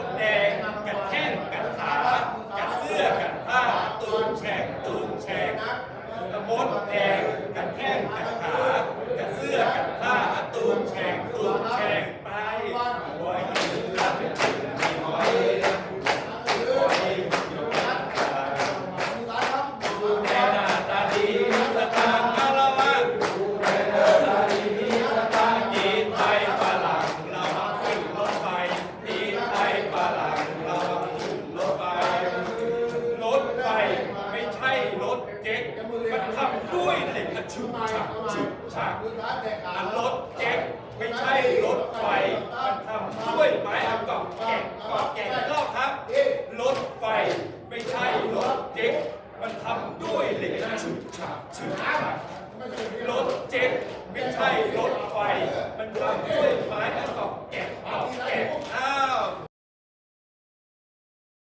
ดแดง กัดแข้งกัดขา กัดเสื้อ กัดผ้าตูนแฉกตูนแฉกมดแดง กัดแข้งกัดขา เก๊กมันทำด้วยเหล็กอะชุบฉับชุบฉับอันรถเก๊กไม่ใช่รถไฟมันทำด้วยไม้เอากอบแกะกอบแกะอีกรอบครับรถไฟไม่ใช่รถเก๊กมันทำด้วยเหล็กอะชุบฉับชุบฉับ